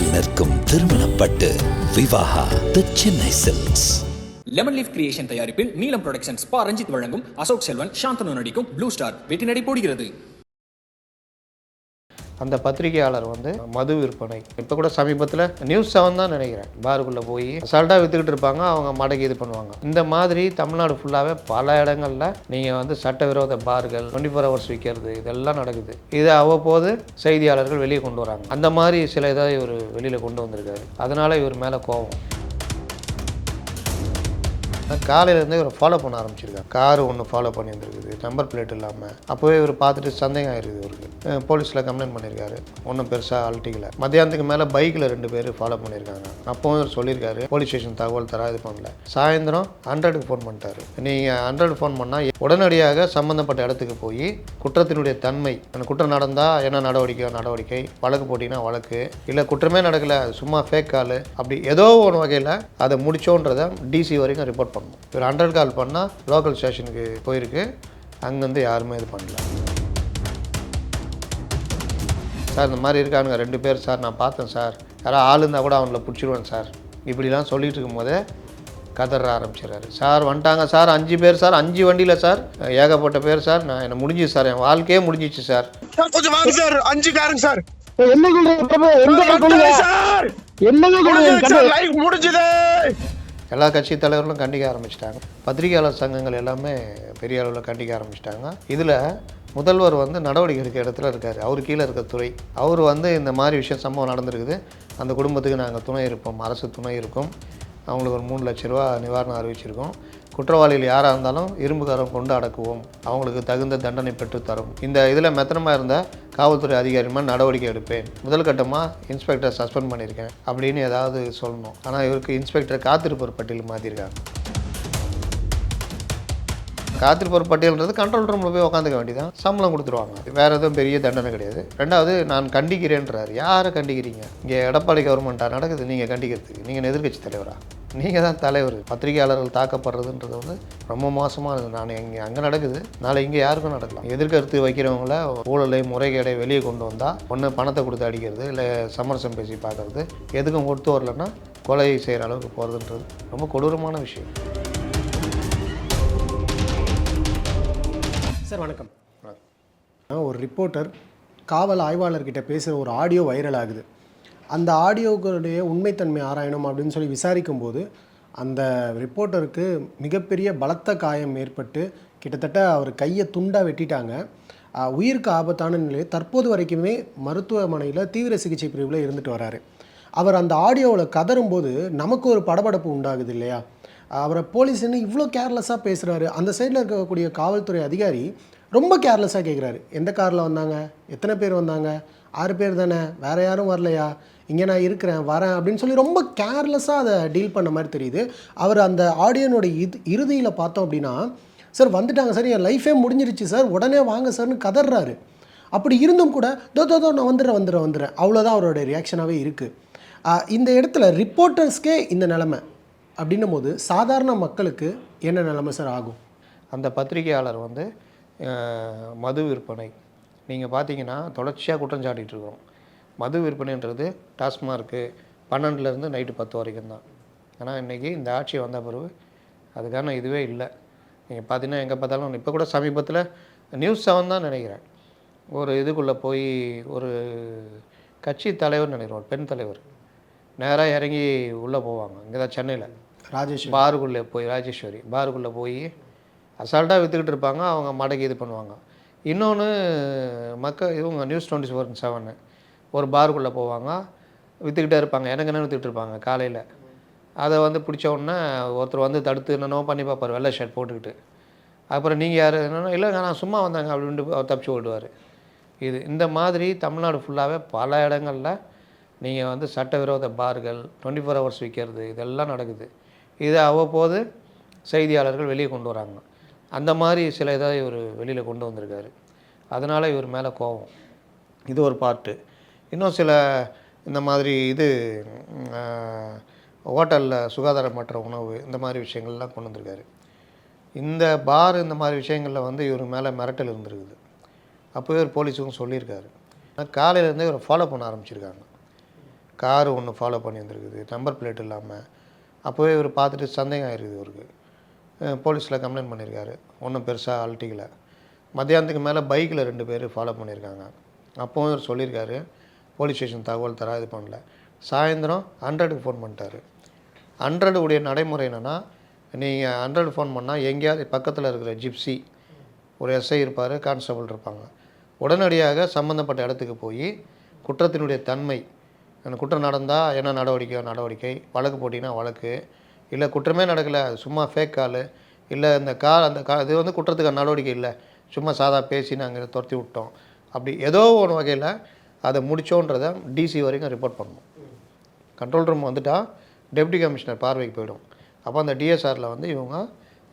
அருகில் நிற்கும் திருமணப்பட்டு Vivaha the Chennai silks lemon leaf creation தயாரிப்பில் நீலம் ப்ரொடக்ஷன்ஸ் பா ரஞ்சித் வழங்கும் அசோக் செல்வன் சாந்தனு நடிக்கும் ப்ளூ ஸ்டார் வெற்றி நடை போடுகிறது. அந்த பத்திரிகையாளர் வந்து மது விற்பனை. இப்போ கூட சமீபத்தில் நியூஸ் செவன் தான் நினைக்கிறேன். பாருக்குள்ளே போய் அசால்ட்டாக விற்றுக்கிட்டு இருப்பாங்க அவங்க மடக்கி இது பண்ணுவாங்க. இந்த மாதிரி தமிழ்நாடு ஃபுல்லாகவே பல இடங்களில் நீங்கள் வந்து சட்டவிரோத பார்கள் டுவெண்ட்டி ஃபோர் ஹவர்ஸ் விற்கிறது இதெல்லாம் நடக்குது. இதை அவ்வப்போது செய்தியாளர்கள் வெளியே கொண்டு வராங்க. அந்த மாதிரி சில இதை இவர் வெளியில் கொண்டு வந்திருக்காரு. அதனால் இவர் மேலே கோபம் காலையிலேருந்து காலையிலேருந்தே இவரை ஃபாலோ பண்ண ஆரம்பிச்சிருக்காங்க கார் ஒன்று ஃபாலோ பண்ணி வந்திருக்குது நம்பர் பிளேட் இல்லாமல் அப்போவே இவர் பார்த்துட்டு சந்தேகம் ஆயிருக்குது இவருக்கு. போலீஸில் கம்ப்ளைண்ட் பண்ணியிருக்காரு. ஒன்றும் பெருசாக அழட்டிக்கல மத்தியானத்துக்கு மேலே பைக்கில் ரெண்டு பேர் ஃபாலோ பண்ணியிருக்காங்க. அப்போவும் இவர் சொல்லியிருக்காரு. போலீஸ் ஸ்டேஷன் தகவல் தரா இது பண்ணல சாயந்தரம் ஹண்ட்ரடுக்கு ஃபோன் பண்ணிட்டாரு. நீங்கள் ஹண்ட்ரட் ஃபோன் பண்ணால் உடனடியாக சம்மந்தப்பட்ட இடத்துக்கு போய் குற்றத்தினுடைய தன்மை அந்த குற்றம் நடந்தால் என்ன நடவடிக்கை நடவடிக்கை வழக்கு போட்டிங்கன்னா வழக்கு இல்லை குற்றமே நடக்கலை சும்மா ஃபேக் கால் அப்படி ஏதோ ஒரு வகையில் அதை முடிச்சோன்றதை டிசி வரைக்கும் ரிப்போர்ட் பண்ணணும். இவர் ஹண்ட்ரட் கால் பண்ணால் லோக்கல் ஸ்டேஷனுக்கு போயிருக்கு. அங்கேருந்து யாருமே இது பண்ணல. சார் இந்த மாதிரி இருக்கானுங்க. ரெண்டு பேர் சார் நான் பார்த்தேன் சார். யாராவது ஆள் இருந்தால் கூட அவங்கள பிடிச்சிருவேன் சார். இப்படிலாம் சொல்லிட்டு இருக்கும்போதே கதற ஆரம்பிச்சிடறாரு. சார் வந்துட்டாங்க சார். அஞ்சு பேர் சார். அஞ்சு வண்டியில் சார். ஏகப்பட்ட பேர் சார். நான் என்ன முடிஞ்சிச்சு சார். என் வாழ்க்கையே முடிஞ்சிச்சு சார். கொஞ்சம் வாங்க சார். அஞ்சு காரங்க சார். என்னங்க லைஃப் முடிஞ்சது. எல்லா கட்சி தலைவர்களும் கண்டிக்க ஆரம்பிச்சிட்டாங்க. பத்திரிகையாளர் சங்கங்கள் எல்லாமே பெரிய அளவில் கண்டிக்க ஆரம்பிச்சிட்டாங்க. இதில் முதல்வர் வந்து நடவடிக்கை எடுக்க இடத்துல இருக்கார். அவர் கீழே இருக்க துறை. அவர் வந்து இந்த மாதிரி விஷயம் சம்பவம் நடந்திருக்குது. அந்த குடும்பத்துக்கு நாங்கள் துணை இருப்போம். அரசு துணை இருக்கும். அவங்களுக்கு ஒரு மூணு லட்ச ரூபா நிவாரணம் அறிவிச்சிருக்கோம். குற்றவாளிகள் யாராக இருந்தாலும் இரும்புகாரம் கொண்டு அடக்குவோம். அவங்களுக்கு தகுந்த தண்டனை பெற்றுத்தரும் இந்த இதில் மெத்தனமாக இருந்த காவல்துறை அதிகாரிமா நடவடிக்கை எடுப்பேன். முதல் கட்டமாக இன்ஸ்பெக்டர் சஸ்பெண்ட் பண்ணியிருக்கேன் அப்படின்னு ஏதாவது சொல்லணும். ஆனால் இவருக்கு இன்ஸ்பெக்டர் காத்திருப்போர் பட்டியல் மாற்றிருக்காங்க காத்திருப்போர் பட்டியல்ன்றது கண்ட்ரோல் ரூமில் போய் உட்காந்துக்க வேண்டியதான் சம்பளம் கொடுத்துருவாங்க. வேறு எதுவும் பெரிய தண்டனை கிடையாது. ரெண்டாவது நான் கண்டிக்கிறேன்றார். யாரை கண்டிக்கிறீங்க? இங்கே எடப்பாடி கவர்மெண்ட்டாக நடக்குது. நீங்கள் கண்டிக்கிறதுக்கு. நீங்கள் எதிர்க்கட்சி தலைவரா? நீங்கள் தான் தலைவர் பத்திரிகையாளர்கள் தாக்கப்படுறதுன்றது வந்து ரொம்ப மோசமானது நான் இங்கே அங்கே நடக்குது. நாளை இங்கே யாருக்கும் நடக்கலாம். எதிர்கருத்து வைக்கிறவங்கள ஊழலை முறைகேடை வெளியே கொண்டு வந்தால் ஒன்று பணத்தை கொடுத்து அடிக்கிறது இல்லை சமரசம் பேசி பார்க்கறது எதுக்கும் கொடுத்து வரலன்னா கொலை செய்கிற அளவுக்கு போகிறதுன்றது ரொம்ப கொடூரமான விஷயம். சார் வணக்கம். ஒரு ரிப்போர்ட்டர் காவல் ஆய்வாளர்கிட்ட பேசுகிற ஒரு ஆடியோ வைரல் ஆகுது. அந்த ஆடியோக்களுடைய உண்மைத்தன்மை ஆராயணும் அப்படின்னு சொல்லி விசாரிக்கும்போது அந்த ரிப்போர்ட்டருக்கு மிகப்பெரிய பலத்த காயம் ஏற்பட்டு கிட்டத்தட்ட அவர் கையை துண்டாக வெட்டிட்டாங்க. உயிருக்கு ஆபத்தான நிலையில் தற்போது வரைக்குமே மருத்துவமனையில் தீவிர சிகிச்சை பிரிவில் இருந்துட்டு வராரு. அவர் அந்த ஆடியோவில் கதறும்போது நமக்கு ஒரு படபடப்பு உண்டாகுது இல்லையா? அவரை போலீஸ் என்ன இவ்வளோ கேர்லெஸ்ஸாக பேசுகிறாரு அந்த சைடில் இருக்கக்கூடிய காவல்துறை அதிகாரி ரொம்ப கேர்லெஸ்ஸாக கேட்குறாரு எந்த காரில் வந்தாங்க? எத்தனை பேர் வந்தாங்க? ஆறு பேர் தானே? வேறு யாரும் வரலையா? இங்கே நான் இருக்கிறேன் வரேன் அப்படின்னு சொல்லி ரொம்ப கேர்லெஸ்ஸாக அதை டீல் பண்ண மாதிரி தெரியுது. அவர் அந்த ஆடியனோட இது இறுதியில் பார்த்தோம் அப்படின்னா சார் வந்துட்டாங்க சார் என் லைஃபே முடிஞ்சிருச்சு சார் உடனே வாங்க சார்னு கதறாரு அப்படி இருந்தும் கூட தோ தோ தோ நான் வந்துடுறேன் வந்துடுறேன் வந்துடுறேன். அவ்வளோதான் அவரோட ரியாக்ஷனாகவே இருக்குது இந்த இடத்துல ரிப்போர்ட்டர்ஸ்க்கே இந்த நிலமை. அப்படின்னும் போது சாதாரண மக்களுக்கு என்ன நிலமை சார் ஆகும்? அந்த பத்திரிகையாளர் வந்து மது விற்பனை. நீங்கள் பார்த்தீங்கன்னா தொடர்ச்சியாக குற்றம் சாட்டிகிட்டு இருக்கிறோம். மது விற்பனைன்றது டாஸ்மார்க்கு பன்னெண்டுலேருந்து நைட்டு பத்து வரைக்கும் தான் ஆனால் இன்றைக்கி இந்த ஆட்சி வந்த பிறகு அதுக்கான இதுவே இல்லை. நீங்கள் பார்த்தீங்கன்னா எங்கே பார்த்தாலும் இப்போ கூட சமீபத்தில் நியூஸ் செவன் தான் நினைக்கிறேன். ஒரு இதுக்குள்ளே போய் ஒரு கட்சி தலைவர் நினைக்கிறேன் ஒரு பெண் தலைவர். நேராக இறங்கி உள்ளே போவாங்க. இங்கே தான் சென்னையில். ராஜேஷ் பாருக்குள்ளே போய் ராஜேஸ்வரி. பாருக்குள்ளே போய் அசால்ட்டாக விற்றுக்கிட்டு இருப்பாங்க அவங்க மடக்கி இது பண்ணுவாங்க. இன்னொன்று மக்கள் இவங்க நியூஸ் டுவெண்ட்டி ஃபோர் செவனு. ஒரு பாருக்குள்ளே போவாங்க. விற்றுக்கிட்டே இருப்பாங்க. எனக்கு என்ன விற்றுக்கிட்டு இருப்பாங்க? காலையில். அதை வந்து பிடிச்ச ஒருத்தர் வந்து தடுத்து என்னென்னோ பண்ணி பார்ப்பார். வெள்ளை ஷர்ட் போட்டுக்கிட்டு. அப்புறம் நீங்கள் யார்? என்னென்னா இல்லைங்க நான் சும்மா வந்தாங்க. அப்படின்ட்டு அவர் தப்பிச்சு ஓடுவார். இது இந்த மாதிரி தமிழ்நாடு ஃபுல்லாகவே பல இடங்களில் நீங்கள் வந்து சட்டவிரோத பார்கள் டுவெண்ட்டி ஃபோர் ஹவர்ஸ் விற்கிறது இதெல்லாம் நடக்குது. இதை அவ்வப்போது செய்தியாளர்கள் வெளியே கொண்டு வராங்க. அந்த மாதிரி சில இதை இவர் வெளியில் கொண்டு வந்திருக்காரு. அதனால் இவர் மேலே கோபம் இது ஒரு பார்ட்டு இன்னும் சில இந்த மாதிரி இது ஹோட்டலில் சுகாதாரமற்ற உணவு இந்த மாதிரி விஷயங்கள்லாம் கொண்டு வந்திருக்காரு. இந்த பார் இந்த மாதிரி விஷயங்களில் வந்து இவர் மேலே மிரட்டல் இருந்திருக்குது. அப்போவே ஒரு போலீஸுக்கும் சொல்லியிருக்காரு. காலையிலேருந்தே இவரை ஃபாலோ பண்ண ஆரம்பிச்சிருக்காங்க. கார் ஒன்று ஃபாலோ பண்ணி வந்திருக்குது நம்பர் பிளேட் இல்லாமல் அப்போவே இவர் பார்த்துட்டு சந்தேகம் ஆயிருக்குது இவருக்கு. போலீஸில் கம்ப்ளைண்ட் பண்ணியிருக்காரு. ஒன்றும் பெருசாக அழட்டிக்கல மத்தியானத்துக்கு மேலே பைக்கில் ரெண்டு பேர் ஃபாலோ பண்ணியிருக்காங்க. அப்போவும் இவர் சொல்லியிருக்காரு போலீஸ் ஸ்டேஷன் தகவல் தரா இது பண்ணல. சாயந்தரம் ஹண்ட்ரடுக்கு ஃபோன் பண்ணிட்டார். ஹண்ட்ரடு உடைய நடைமுறை என்னென்னா நீங்கள் ஹண்ட்ரட் ஃபோன் பண்ணால் எங்கேயாவது பக்கத்தில் இருக்கிற ஜிப்சி ஒரு எஸ்ஐ இருப்பார் கான்ஸ்டபிள் இருப்பாங்க. உடனடியாக சம்மந்தப்பட்ட இடத்துக்கு போய் குற்றத்தினுடைய தன்மை அந்த குற்றம் நடந்தால் என்ன நடவடிக்கை நடவடிக்கை? வழக்கு போட்டிங்கன்னா வழக்கு. இல்லை குற்றமே நடக்கலை அது சும்மா ஃபேக் கால் இல்லை இந்த கால் அந்த கா இது வந்து குற்றத்துக்கான நடவடிக்கை இல்லை. சும்மா சாதா பேசி நாங்கள் துரத்தி விட்டோம். அப்படி ஏதோ ஒரு வகையில் அதை முடிச்சோன்றதை டிசி வரைக்கும் ரிப்போர்ட் பண்ணணும். கண்ட்ரோல் ரூம் வந்துட்டா டெப்டி கமிஷனர் பார்வைக்கு போயிடும். அப்போ அந்த டிஎஸ்ஆரில் வந்து இவங்க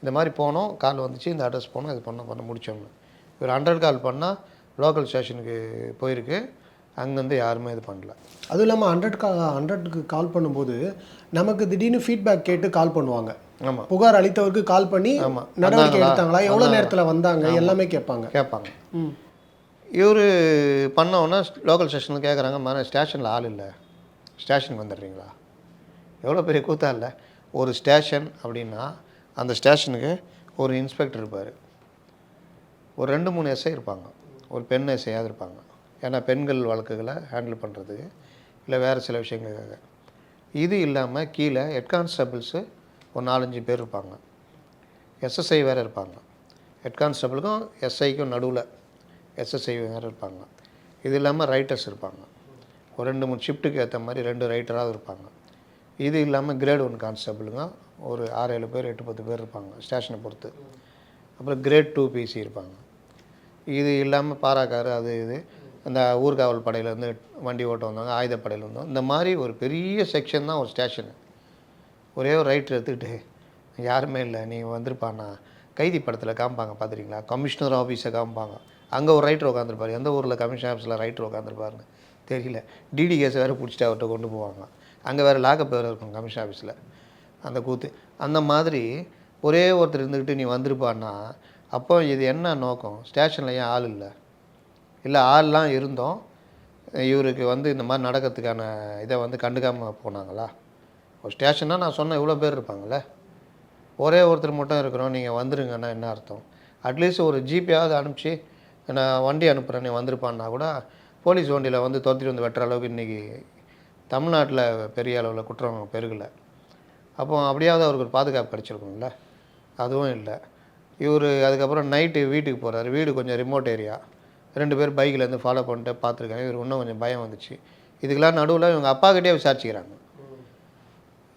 இந்த மாதிரி போனோம் கால் வந்துச்சு இந்த அட்ரஸ் போனோம் இது பண்ண பண்ண முடிச்சோம்னு இவர் ஹண்ட்ரட் கால் பண்ணால் லோக்கல் ஸ்டேஷனுக்கு போயிருக்கு. அங்கேருந்து யாருமே இது பண்ணல. அதுவும் இல்லாமல் ஹண்ட்ரட் கா ஹண்ட்ரட்க்கு கால் பண்ணும்போது நமக்கு திடீர்னு ஃபீட்பேக் கேட்டு கால் பண்ணுவாங்க. ஆமாம் புகார் அளித்தவருக்கு கால் பண்ணி ஆமா. நடவடிக்கை? எடுத்தாங்களா? எவ்வளோ? நேரத்தில் வந்தாங்க? எல்லாமே கேட்பாங்க. கேட்பாங்க. ம். இவர் பண்ணோன்னா லோக்கல் ஸ்டேஷனில் கேட்குறாங்க மர ஸ்டேஷனில் ஆள் இல்லை. ஸ்டேஷனுக்கு வந்துடுறீங்களா? எவ்வளோ பெரிய கூத்தா இல்லை. ஒரு ஸ்டேஷன் அப்படின்னா அந்த ஸ்டேஷனுக்கு ஒரு இன்ஸ்பெக்டர் இருப்பார். ஒரு ரெண்டு மூணு எஸ்ஐ இருப்பாங்க. ஒரு பெண் எஸ்ஐயாவது இருப்பாங்க. ஏன்னா பெண்கள் வழக்குகளை ஹேண்டில் பண்ணுறதுக்கு இல்லை வேறு சில விஷயங்களுக்காக. இது இல்லாமல் கீழே ஹெட் கான்ஸ்டபிள்ஸு ஒரு நாலஞ்சு பேர் இருப்பாங்க. எஸ்எஸ்ஐ வேறு இருப்பாங்க. ஹெட் கான்ஸ்டபிளுக்கும் எஸ்ஐக்கும் நடுவில் எஸ்எஸ்ஐ வேறு இருப்பாங்க. இது இல்லாமல் ரைட்டர்ஸ் இருப்பாங்க. ஒரு ரெண்டு மூணு ஷிஃப்ட்டுக்கு ஏற்ற மாதிரி ரெண்டு ரைட்டராக இருப்பாங்க. இது இல்லாமல் கிரேட் ஒன் கான்ஸ்டபிளுங்க ஒரு ஆறு ஏழு பேர் எட்டு பத்து பேர் இருப்பாங்க ஸ்டேஷனை பொறுத்து. அப்புறம் கிரேட் டூ பிசி இருப்பாங்க. இது இல்லாமல் பாராக்காரு அது இது. அந்த ஊர்காவல் படையிலேருந்து வண்டி ஓட்ட வந்தவங்க ஆயுதப்படையில் வந்தவங்க இந்த மாதிரி ஒரு பெரிய செக்ஷன் தான் ஒரு ஸ்டேஷனு ஒரே ஒரு ரைட்டர் எடுத்துக்கிட்டு யாருமே இல்லை நீங்கள் வந்திருப்பானா? கைதி படத்தில் காமிப்பாங்க பார்த்துருக்கீங்களா கமிஷனர் ஆஃபீஸை காமிப்பாங்க. அங்கே ஒரு ரைட்டர் உட்காந்துருப்பார் எந்த ஊரில் கமிஷன் ஆஃபீஸில் ரைட்டர் உட்காந்துருப்பாருன்னு தெரியல. டிடி கேஸை வேறு பிடிச்சிட்டு அவர்கிட்ட கொண்டு போவாங்க. அங்கே வேறு லாக்கப் வேறு இருக்கும் கமிஷன் ஆஃபீஸில் அந்த கூத்து. அந்த மாதிரி ஒரே ஒருத்தர் இருந்துக்கிட்டு நீ வந்திருப்பான்னா அப்போ இது என்ன நோக்கம்? ஸ்டேஷனில் ஏன் ஆள் இல்லை? இல்லை ஆள்லாம் இருந்தோம். இவருக்கு வந்து இந்த மாதிரி நடக்கிறதுக்கான இதை வந்து கண்டுக்காமல் போனாங்களா? ஒரு ஸ்டேஷன்னா நான் சொன்ன இவ்வளோ பேர் இருப்பாங்கள்ல ஒரே ஒருத்தர் மட்டும் இருக்கிறோம் நீங்கள் வந்துருங்கன்னா என்ன அர்த்தம்? அட்லீஸ்ட் ஒரு ஜிபியாவது அனுப்பிச்சு நான் வண்டி அனுப்புகிறேன் நீ வந்திருப்பான்னா கூட போலீஸ் வண்டியில் வந்து துரத்திட்டு வந்து வெட்டுற அளவுக்கு இன்றைக்கி தமிழ்நாட்டில் பெரிய அளவில் குற்றம் பெருகலை. அப்போ அப்படியாவது அவருக்கு ஒரு பாதுகாப்பு கிடச்சிருக்கும்ல? அதுவும் இல்லை. இவர் அதுக்கப்புறம் நைட்டு வீட்டுக்கு போகிறாரு வீடு கொஞ்சம் ரிமோட் ஏரியா ரெண்டு பேர் பைக்லேருந்து ஃபாலோ பண்ணிட்டு பார்த்துருக்காங்க. இவர் இன்னும் கொஞ்சம் பயம் வந்துச்சு. இதுக்கெல்லாம் நடுவில் இவங்க அப்பாக்கிட்டே விசாரிச்சுக்கிறாங்க.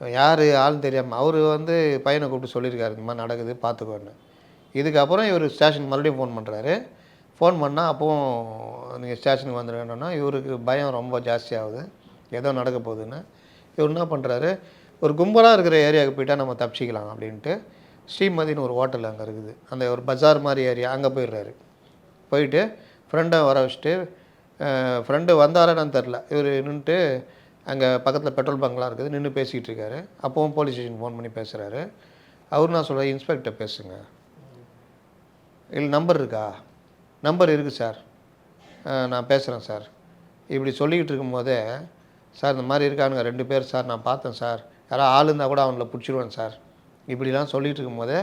யார் ஆள்னு தெரியாமல் அவர் வந்து பையனை கூப்பிட்டு சொல்லியிருக்காரு இந்த மாதிரி நடக்குது பார்த்துக்கோன்னு. இதுக்கப்புறம் இவர் ஸ்டேஷன் மறுபடியும் ஃபோன் பண்ணுறாரு ஃபோன் பண்ணால் அப்போவும் நீங்கள் ஸ்டேஷனுக்கு வந்துடுங்கன்னா இவருக்கு பயம் ரொம்ப ஜாஸ்தியாகுது ஏதோ நடக்க போகுதுன்னு. இவர் என்ன பண்ணுறாரு ஒரு கும்பலாக இருக்கிற ஏரியாவுக்கு போயிட்டால் நம்ம தப்பிச்சிக்கலாம் அப்படின்ட்டு ஸ்ரீமதின்னு ஒரு ஹோட்டல் அங்கே இருக்குது. அந்த ஒரு பஜார் மாதிரி ஏரியா அங்கே போயிடுறாரு. போயிட்டு ஃப்ரெண்டை வர வச்சுட்டு ஃப்ரெண்டு வந்தாரான்னு தெரில இவர் நின்றுட்டு அங்கே பக்கத்தில் பெட்ரோல் பங்க்லாம் இருக்குது நின்று பேசிக்கிட்டு இருக்காரு. அப்போவும் போலீஸ் ஸ்டேஷன் ஃபோன் பண்ணி பேசுகிறாரு அவர் நான் சொல்கிறேன் இன்ஸ்பெக்டர் பேசுங்க. இல்லை நம்பர் இருக்கா? நம்பர் இருக்குது சார். நான் பேசுகிறேன் சார். இப்படி சொல்லிக்கிட்டு இருக்கும்போதே சார் இந்த மாதிரி இருக்கானுங்க ரெண்டு பேர் சார் நான் பார்த்தேன் சார். யாராவது ஆள் இருந்தால் கூட அவங்கள பிடிச்சிருவேன் சார். இப்படிலாம் சொல்லிகிட்டு இருக்கும்போதே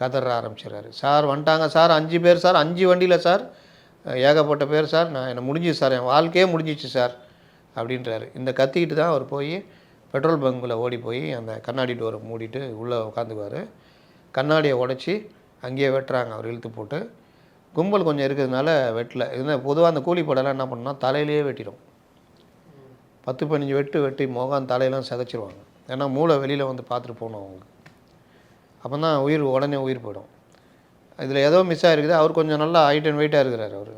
கதற ஆரம்பிச்சிடுறாரு. சார் வந்துட்டாங்க சார் அஞ்சு பேர் சார் அஞ்சு வண்டியில் சார். ஏகப்பட்ட பேர் சார். நான் என்னை முடிஞ்சிச்சு சார் என் வாழ்க்கையே முடிஞ்சிச்சு சார் அப்படின்றாரு. இந்த கத்திக்கிட்டு தான் அவர் போய் பெட்ரோல் பங்க்கில் ஓடி போய் அந்த கண்ணாடி டோரை மூடிட்டு உள்ளே உட்காந்துக்குவார். கண்ணாடியை உடச்சி அங்கேயே வெட்டுறாங்க. அவர் இழுத்து போட்டு கும்பல் கொஞ்சம் இருக்கிறதுனால வெட்டல. இது பொதுவாக அந்த கூலி படம்லாம் என்ன பண்ணால் தலையிலேயே வெட்டிடும். பத்து பதினஞ்சு வெட்டு வெட்டி முகம் தலையெல்லாம் சிதைச்சிருவாங்க. ஏன்னா மூளை வெளியில் வந்து பார்த்துட்டு போகணும் அவங்க. அப்போ தான் உயிர் உடனே உயிர் போயிடும். இதில் ஏதோ மிஸ் ஆகிருக்குது அவர் கொஞ்சம் நல்லா ஹைட் அண்ட் வெயிட்டாக இருக்கிறார் அவர்.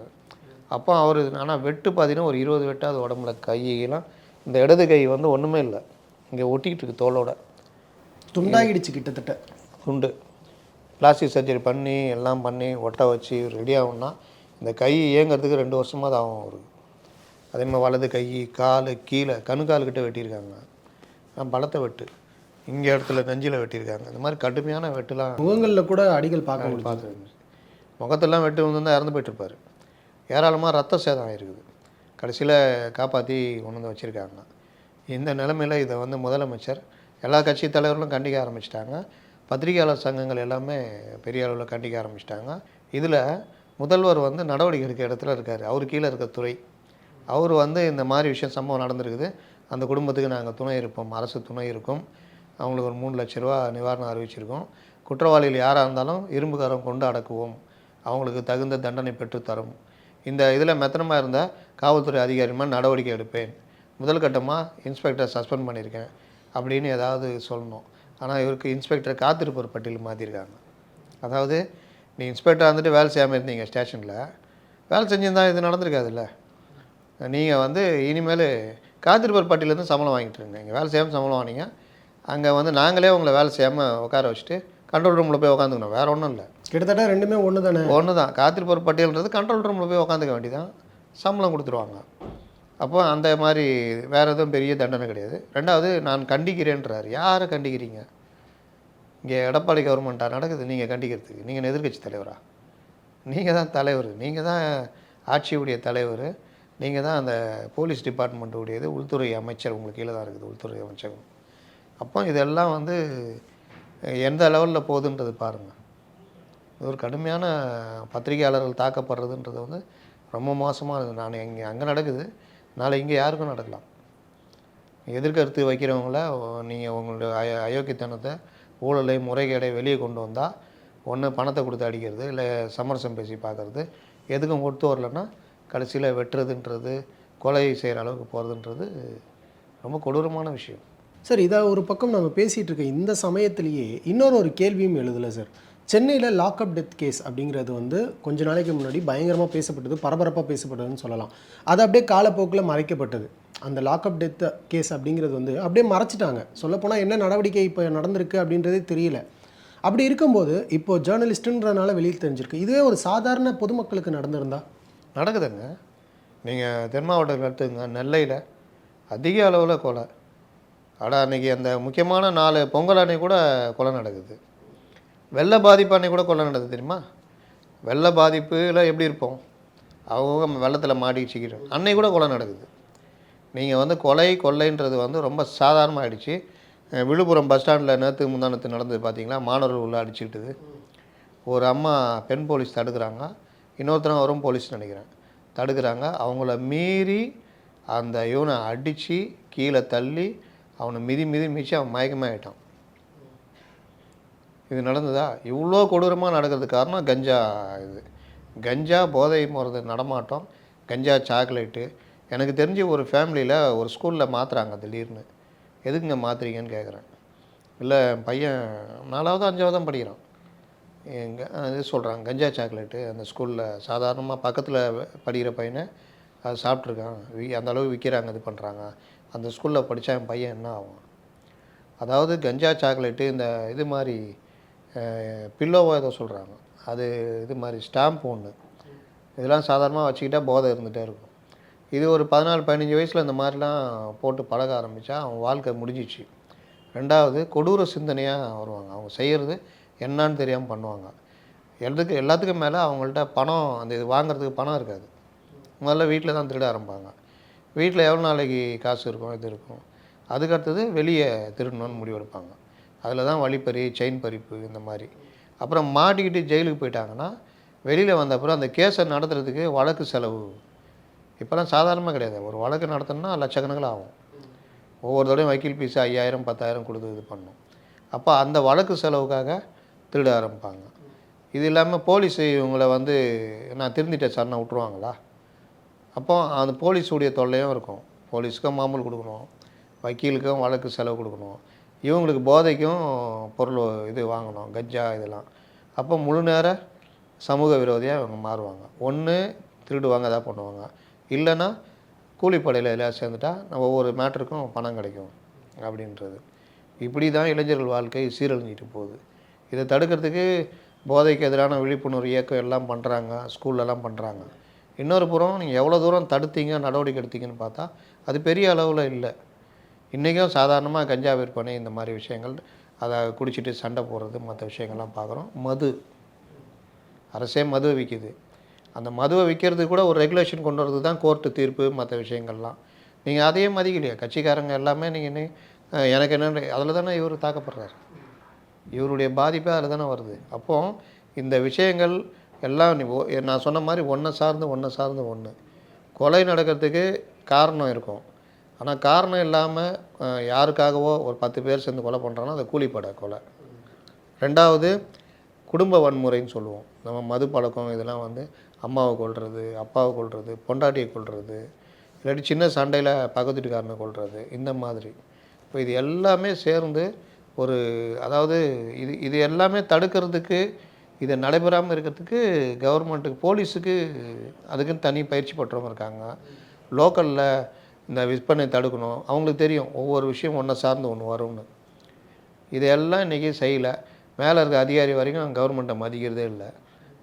அப்போ அவர் ஆனால் வெட்டு பார்த்தீங்கன்னா ஒரு இருபது வெட்டாவது உடம்புல கையெல்லாம் இந்த இடது கை வந்து ஒன்றுமே இல்லை. இங்கே ஒட்டிக்கிட்டு இருக்கு தோலோட துண்டாகிடுச்சு கிட்டத்தட்ட. துண்டு. பிளாஸ்டிக் சர்ஜரி பண்ணி எல்லாம் பண்ணி ஒட்ட வச்சு ரெடி ஆகும்னா இந்த கை இயங்கிறதுக்கு ரெண்டு வருஷமாவது ஆகும் அவருக்கு. அதே மாதிரி வலது கை கால் கீழே கணுக்கால் கிட்ட வெட்டியிருக்காங்க. பலத்தை வெட்டு. இங்கே இடத்துல நெஞ்சில் வெட்டியிருக்காங்க. இந்த மாதிரி கடுமையான வெட்டுலாம் முகங்களில் கூட அடிகள் பார்க்க முடியும் பார்த்து முகத்தெல்லாம் வெட்டு வந்து இறந்து போயிட்டுருப்பார். ஏராளமாக ரத்த சேதம் ஆகிருக்குது கடைசியில் காப்பாற்றி கொண்டு வந்து வச்சுருக்காங்க. இந்த நிலைமையில் இதை வந்து முதலமைச்சர் எல்லா கட்சி தலைவர்களும் கண்டிக்க ஆரம்பிச்சிட்டாங்க. பத்திரிகையாளர் சங்கங்கள் எல்லாமே பெரிய அளவில் கண்டிக்க ஆரம்பிச்சிட்டாங்க. இதில் முதல்வர் வந்து நடவடிக்கை எடுக்க இடத்துல இருக்கார். அவர் கீழே இருக்க துறை. அவர் வந்து இந்த மாதிரி விஷயம் சம்பவம் நடந்திருக்குது. அந்த குடும்பத்துக்கு நாங்கள் துணை இருப்போம். அரசு துணை இருக்கும். அவங்களுக்கு ஒரு மூணு லட்ச ரூபா நிவாரணம் அறிவிச்சிருக்கோம். குற்றவாளிகள் யாராக இருந்தாலும் இரும்புக்காரம் கொண்டு அடக்குவோம். அவங்களுக்கு தகுந்த தண்டனை பெற்றுத்தரும் இந்த இதில் மெத்தனமாக இருந்தால் காவல்துறை அதிகாரியமாக நடவடிக்கை எடுப்பேன். முதல் கட்டமாக இன்ஸ்பெக்டர் சஸ்பெண்ட் பண்ணியிருக்கேன் அப்படின்னு ஏதாவது சொல்லணும். ஆனால் இவருக்கு இன்ஸ்பெக்டர் காத்திருப்போர் பட்டியல் மாற்றிருக்காங்க அதாவது நீ இன்ஸ்பெக்டர் வந்துட்டு வேலை செய்யாமல் இருந்தீங்க ஸ்டேஷனில் வேலை செஞ்சிருந்தா இது நடந்திருக்காதுல்ல. நீங்கள் வந்து இனிமேல் காத்திருப்பர் பட்டியலேருந்து சம்பளம் வாங்கிட்டு இருங்க. இங்கே வேலை செய்யாமல் சம்பளம் வாங்கினீங்க. அங்கே வந்து நாங்களே உங்களை வேலை செய்யாமல் உட்கார வச்சுட்டு கண்ட்ரோல் ரூமில் போய் உட்காந்துக்கணும். வேறு ஒன்றும் இல்லை. கிட்டத்தட்ட ரெண்டுமே ஒன்று தானே ஒன்று தான் காத்திருப்போர் பட்டியல்ன்றது கண்ட்ரோல் ரூமில் போய் உட்காந்துக்க வேண்டியதான் சம்பளம் கொடுத்துருவாங்க. அப்போ அந்த மாதிரி வேறு எதுவும் பெரிய தண்டனை கிடையாது. ரெண்டாவது நான் கண்டிக்கிறேன்றார். யாரை கண்டிக்கிறீங்க? இங்கே எடப்பாடி கவர்மெண்ட்டாக நடக்குது. நீங்கள் கண்டிக்கிறதுக்கு. நீங்கள் எதிர்கட்சி தலைவரா? நீங்கள் தான் தலைவர். நீங்கள் தான் ஆட்சியுடைய தலைவர். நீங்கள் தான் அந்த போலீஸ் டிபார்ட்மெண்ட்டுடையது. உள்துறை அமைச்சர் உங்களுக்கு கீழே தான் இருக்குது. உள்துறை அமைச்சகம். அப்போ இதெல்லாம் வந்து எந்த லெவலில் போகுதுன்றது பாருங்கள் இது ஒரு கடுமையான பத்திரிகையாளர்கள் தாக்கப்படுறதுன்றது வந்து ரொம்ப மோசமாக இருக்குது. நான் இங்கே அங்கே நடக்குது. நாளை இங்கே யாருக்கும் நடக்கலாம். எதிர்கருத்து வைக்கிறவங்கள நீங்கள் உங்களுடைய அய அயோக்கியத்தனத்தை ஊழலை முறைகேடை வெளியே கொண்டு வந்தால் ஒன்று பணத்தை கொடுத்து அடிக்கிறது இல்லை சமரசம் பேசி பார்க்குறது எதுக்கும் கொடுத்து வரலன்னா கடைசியில் வெட்டுறதுன்றது கொலை செய்கிற அளவுக்கு போகிறதுன்றது ரொம்ப கொடூரமான விஷயம். சார் இதை ஒரு பக்கம் நம்ம பேசிகிட்டு இருக்க இந்த சமயத்திலேயே இன்னொரு ஒரு கேள்வியும் எழுதலை சார். சென்னையில் லாக்அப் டெத் கேஸ் அப்படிங்கிறது வந்து கொஞ்ச நாளைக்கு முன்னாடி பயங்கரமாக பேசப்பட்டது பரபரப்பாக பேசப்பட்டதுன்னு சொல்லலாம். அது அப்படியே காலப்போக்கில் மறைக்கப்பட்டது. அந்த லாக்அப் டெத் கேஸ் அப்படிங்கிறது வந்து அப்படியே மறைச்சிட்டாங்க. சொல்லப்போனால் என்ன நடவடிக்கை இப்போ நடந்திருக்கு அப்படின்றதே தெரியல. அப்படி இருக்கும்போது இப்போ ஜேர்னலிஸ்ட்டுன்றனால வெளியில் தெரிஞ்சிருக்கு. இதுவே ஒரு சாதாரண பொதுமக்களுக்கு நடந்திருந்தா? நடக்குதுங்க. நீங்கள் தென் மாவட்டத்தில் எடுத்துங்க நெல்லையில் அதிக அளவில் கொலை. அட அன்றைக்கி அந்த முக்கியமான நாலு பொங்கல் அன்னைக்கு கூட கொலை நடக்குது. வெள்ள பாதிப்பு அன்னைக்கு கூட கொள்ள நடக்குது தெரியுமா? வெள்ள பாதிப்பில் எப்படி இருப்போம்? அவங்க வெள்ளத்தில் மாட்டிச்சிக்கிறோம் அன்னைக்கு கூட கொலை நடக்குது. நீங்கள் வந்து கொலை கொள்ளைன்றது வந்து ரொம்ப சாதாரணமாகிடுச்சு விழுப்புரம் பஸ் ஸ்டாண்டில் நேற்று முந்தானத்து நடந்தது பார்த்தீங்களா மாணவர்கள் உள்ள அடிச்சுக்கிட்டது. ஒரு அம்மா பெண் போலீஸ் தடுக்கிறாங்க. இன்னொருத்தரங்க வரும் போலீஸ் நினைக்கிறேன். தடுக்கிறாங்க. அவங்கள மீறி அந்த இவனை அடித்து கீழே தள்ளி அவனை மிதி மிதி மிதிச்சு அவன் மயக்கமாகிட்டான் இது நடந்ததா? இவ்வளோ கொடூரமாக நடக்கிறதுக்கு காரணம் கஞ்சா இது. கஞ்சா போதை போகிறது நடமாட்டம் கஞ்சா சாக்லேட்டு. எனக்கு தெரிஞ்சு ஒரு ஃபேமிலியில் ஒரு ஸ்கூலில் மாற்றுறாங்க திடீர்னு. எதுக்குங்க மாற்றுறீங்கன்னு கேட்குறேன் இல்லை என் பையன் நாலாவது அஞ்சாவது தான் படிக்கிறான். எங்கே இது சொல்கிறாங்க கஞ்சா சாக்லேட்டு. அந்த ஸ்கூலில் சாதாரணமாக பக்கத்தில் படிக்கிற பையனை அது சாப்பிட்ருக்கான் வி அந்த அளவு விற்கிறாங்க இது பண்ணுறாங்க அந்த ஸ்கூலில் படித்தா என் பையன் என்ன ஆகும் அதாவது கஞ்சா சாக்லேட்டு இந்த இது மாதிரி பில்லோவோ ஏதோ சொல்கிறாங்க அது இது மாதிரி ஸ்டாம்ப் ஒன்று இதெல்லாம் சாதாரணமாக வச்சுக்கிட்டா போதை இருந்துகிட்டே இருக்கும். இது ஒரு பதினாலு பதினஞ்சு வயசில் இந்த மாதிரிலாம் போட்டு பழக ஆரம்பித்தா அவன் வாழ்க்கை முடிஞ்சிச்சு. ரெண்டாவது கொடூர சிந்தனையாக வருவாங்க. அவங்க செய்கிறது என்னன்னு தெரியாமல் பண்ணுவாங்க. எல்லாத்துக்கு எல்லாத்துக்கும் மேலே அவங்கள்ட்ட பணம் அந்த இது வாங்குறதுக்கு பணம் இருக்காது. முதல்ல வீட்டில் தான் திருட ஆரம்பிப்பாங்க. வீட்டில் எவ்வளோ நாளைக்கு காசு இருக்கும் இது இருக்கும். அதுக்கடுத்தது வெளியே திருடணும்னு முடிவெடுப்பாங்க. அதில் தான் வழிப்பறி செயின் பறிப்பு இந்த மாதிரி. அப்புறம் மாட்டிக்கிட்டு ஜெயிலுக்கு போயிட்டாங்கன்னா வெளியில் வந்த அப்புறம் அந்த கேஸை நடத்துறதுக்கு வழக்கு செலவு. இப்போலாம் சாதாரணமாக கிடையாது. ஒரு வழக்கு நடத்தணும்னா லட்சக்கணக்கில் ஆகும். ஒவ்வொரு தடையும் வக்கீல் ஃபீஸ் ஐயாயிரம் பத்தாயிரம் கொடுத்து இது பண்ணும். அப்போ அந்த வழக்கு செலவுக்காக திருட ஆரம்பிப்பாங்க. இது இல்லாமல் போலீஸ் இவங்களை வந்து நான் திருந்திட்டேன் சார் நான் விட்ருவாங்களா அப்போ அந்த போலீஸுடைய தொல்லையும் இருக்கும். போலீஸுக்கும் மாமூல் கொடுக்கணும். வக்கீலுக்கும் வழக்கு செலவு கொடுக்கணும். இவங்களுக்கு போதைக்கும் பொருள் இது வாங்கணும் கஞ்சா இதெல்லாம். அப்போ முழு நேர சமூக விரோதியாக இவங்க மாறுவாங்க. ஒன்று திருடுவாங்க எதாவது பண்ணுவாங்க. இல்லைன்னா கூலிப்படையில் எல்லாம் சேர்ந்துட்டா நம்ம ஒவ்வொரு மேட்டருக்கும் பணம் கிடைக்கும் அப்படின்றது. இப்படி தான் இளைஞர்கள் வாழ்க்கை சீரழிஞ்சிட்டு போகுது. இதை தடுக்கிறதுக்கு போதைக்கு எதிரான விழிப்புணர்வு இயக்கம் எல்லாம் பண்ணுறாங்க ஸ்கூல்லலாம் பண்ணுறாங்க இன்னொரு புறம் நீங்கள் எவ்வளோ தூரம் தடுத்தீங்க நடவடிக்கை எடுத்தீங்கன்னு பார்த்தா அது பெரிய அளவில் இல்லை. இன்றைக்கும் சாதாரணமாக கஞ்சா விற்பனை இந்த மாதிரி விஷயங்கள் அதை குடிச்சிட்டு சண்டை போடுறது மற்ற விஷயங்கள்லாம் பார்க்குறோம். மது. அரசே மதுவை விற்கிது அந்த மதுவை விற்கிறது கூட ஒரு ரெகுலேஷன் கொண்டு வரது தான் கோர்ட்டு தீர்ப்பு மற்ற விஷயங்கள்லாம். நீங்கள் அதையே மதிக்கலையா? கட்சிக்காரங்க எல்லாமே நீங்கள் எனக்கு என்ன அதில் தானே இவர் தாக்கப்படுறாரு. இவருடைய பாதிப்பே அதில் தானே வருது. அப்போ இந்த விஷயங்கள் எல்லாம் நீ ஓ- நான் சொன்ன மாதிரி ஒன்றை சார்ந்து ஒன்றை சார்ந்து ஒன்று கொலை நடக்கிறதுக்கு காரணம் இருக்கும். ஆனால் காரணம் இல்லாமல் யாருக்காகவோ ஒரு பத்து பேர் சேர்ந்து கொலை பண்ணுறாங்கன்னா அது கூலிப்படை கொலை. ரெண்டாவது குடும்ப வன்முறைன்னு சொல்லுவோம். நம்ம மது பழக்கம் இதெல்லாம் வந்து அம்மாவை கொள்வது அப்பாவை கொள்வது பொண்டாட்டியை கொள்வது இல்லாட்டி சின்ன சண்டையில் பக்கத்துட்டுக்காரனை கொள்வது இந்த மாதிரி. இப்போ இது எல்லாமே சேர்ந்து ஒரு அதாவது இது இது எல்லாமே தடுக்கிறதுக்கு இதை நடைபெறாமல் இருக்கிறதுக்கு கவர்மெண்ட்டுக்கு போலீஸுக்கு அதுக்குன்னு தனி பயிற்சி பெற்றவங்க இருக்காங்க. லோக்கலில் இந்த விற்பனை தடுக்கணும். அவங்களுக்கு தெரியும் ஒவ்வொரு விஷயம் ஒன்றை சார்ந்து ஒன்று வரும்னு. இதையெல்லாம் இன்றைக்கி செய்யலை. மேலே இருக்க அதிகாரி வரைக்கும் கவர்மெண்ட்டை மதிக்கிறதே இல்லை.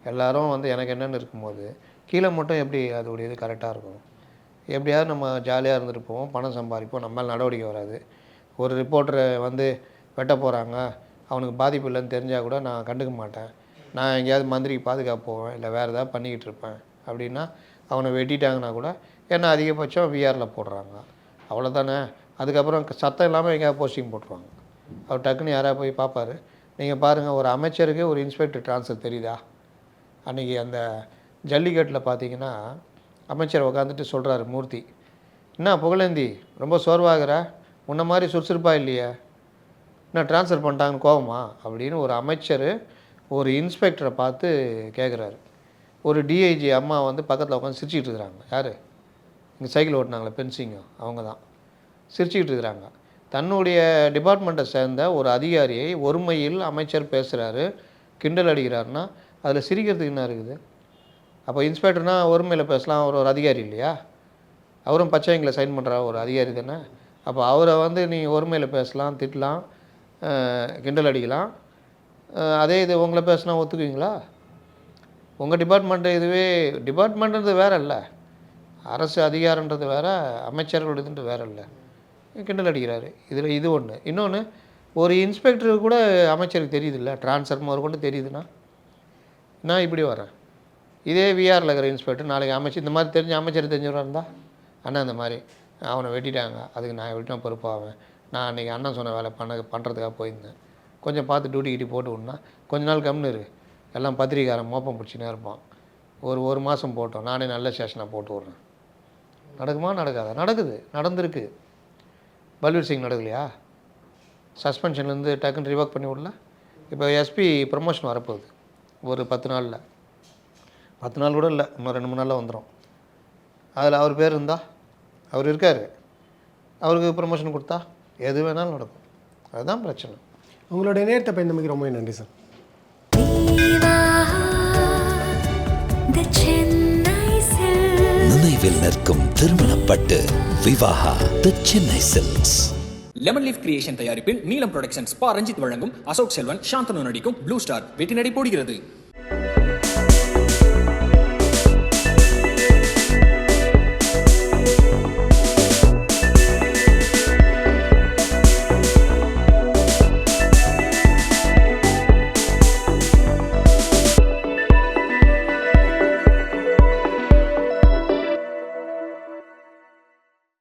எல்லோரும் வந்து எனக்கு என்னென்னு இருக்கும்போது கீழே மட்டும் எப்படி அதோடைய இது கரெக்டாக இருக்கும்? எப்படியாவது நம்ம ஜாலியாக இருந்துட்டு போவோம் பணம் சம்பாதிப்போம் நம்ம மேலே நடவடிக்கை வராது. ஒரு ரிப்போர்ட்டரை வந்து வெட்ட போகிறாங்க அவனுக்கு பாதிப்பு இல்லைன்னு தெரிஞ்சால் கூட நான் கண்டுக்க மாட்டேன். நான் எங்கேயாவது மந்திரிக்கு பாதுகாப்பு போவேன் இல்லை வேறு ஏதாவது பண்ணிக்கிட்டு இருப்பேன். அப்படின்னா அவனை வெட்டிட்டாங்கன்னா கூட ஏன்னா அதிகபட்சம் விஆரில் போடுறாங்க. அவ்வளோதானே அதுக்கப்புறம் சத்தம் இல்லாமல் எங்கேயாவது போஸ்டிங் போட்டுருவாங்க. அவர் டக்குன்னு யாராவது போய் பார்ப்பாரு. நீங்கள் பாருங்கள் ஒரு அமைச்சருக்கு ஒரு இன்ஸ்பெக்டர் ட்ரான்ஸ்ஃபர் தெரியுதா? அன்றைக்கி அந்த ஜல்லிக்கட்டில் பார்த்தீங்கன்னா அமைச்சர் உட்காந்துட்டு சொல்கிறாரு மூர்த்தி. என்ன புகழேந்தி ரொம்ப சோர்வாகிற? முன்ன மாதிரி சுறுசுறுப்பா இல்லையே? என்ன ட்ரான்ஸ்ஃபர் பண்ணிட்டாங்கன்னு கோவமா? அப்படின்னு ஒரு அமைச்சர் ஒரு இன்ஸ்பெக்டரை பார்த்து கேட்குறாரு ஒரு டிஐஜி அம்மா வந்து பக்கத்தில் உட்காந்து சிரிச்சிக்கிட்டு இருக்கிறாங்க. யார்? இங்கே சைக்கிள் ஓட்டினாங்களே பென்சிங்கும் அவங்க தான் சிரிச்சுக்கிட்டு இருக்கிறாங்க. தன்னுடைய டிபார்ட்மெண்ட்டை சேர்ந்த ஒரு அதிகாரியை ஒருமையில் அமைச்சர் பேசுகிறாரு கிண்டல் அடிக்கிறாருன்னா அதில் சிரிக்கிறதுக்கு என்ன இருக்குது? அப்போ இன்ஸ்பெக்டர்னால் ஒருமையில் பேசலாம் அவர் ஒரு அதிகாரி இல்லையா? அவரும் பச்சைங்களை சைன் பண்ணுற ஒரு அதிகாரி தானே? அப்போ அவரை வந்து நீ ஒருமையில் பேசலாம் திட்டலாம் கிண்டல் அடிக்கலாம். அதே இது உங்களை பேசினா ஒத்துக்குவீங்களா? உங்கள் டிபார்ட்மெண்ட்டு இதுவே டிபார்ட்மெண்ட்டுன்றது வேற இல்லை அரசு அதிகாரன்றது வேற அமைச்சர்களோடதுன்றது வேற இல்லை. கிண்டல் அடிக்கிறாரு. இதில் இது ஒன்று இன்னொன்று ஒரு இன்ஸ்பெக்டருக்கு கூட அமைச்சருக்கு தெரியுதுல்ல? ட்ரான்ஸ்ஃபர் முதல் கொண்டு தெரியுதுன்னா? நான் இப்படி வரேன் இதே விஆரில் இருக்கிற இன்ஸ்பெக்டர் நாளைக்கு அமைச்சர் இந்த மாதிரி தெரிஞ்ச அமைச்சர் தெரிஞ்சவராக இருந்தா? அண்ணா இந்த மாதிரி. அவனை வெட்டிட்டாங்க. அதுக்கு நான் வெட்டினா பொறுப்பாவேன் நான் அன்றைக்கி அண்ணன் சொன்ன வேலை பண்ண பண்ணுறதுக்காக போயிருந்தேன். கொஞ்சம் பார்த்து டியூட்டி கிட்டி போட்டு விட்னா கொஞ்ச நாள் கம்னு இரு. எல்லாம் பத்திரிக்காரன் மோப்பம் பிடிச்சினே இருப்பான். ஒரு ஒரு மாதம் போட்டோம். நானே நல்ல ஸ்டேஷனாக போட்டு விட்றேன். நடக்குமா? நடக்காதா? நடக்குது. நடந்திருக்கு. பல்வீர் சிங் நடக்கலையா? சஸ்பென்ஷன்லேருந்து டக்குன்னு ரிவோக் பண்ணி விடல. இப்போ எஸ்பி ப்ரமோஷன் வரப்போகுது. ஒரு பத்து நாளில். பத்து நாள் கூட இல்லை. இன்னும் ரெண்டு மூணு நாளில் வந்துடும் அதில் அவர் பேர் இருந்தா? அவர் இருக்கார். அவருக்கு ப்ரமோஷன் கொடுத்தா? எது வேணாலும் நடக்கும். அதுதான் பிரச்சனை. உங்களுடைய நேரத்தை பயந்தமைக்கு ரொம்ப நன்றி சார். Silks. நிற்கும் திருமணப்பட்டு Vivaha the Chennai silks lemon leaf creation தயாரிப்பில் நீலம் ப்ரொடக்ஷன்ஸ் பா ரஞ்சித் வழங்கும் அசோக் செல்வன் சாந்தனு நடிக்கும் ப்ளூ ஸ்டார் வெற்றி நடை போடுகிறது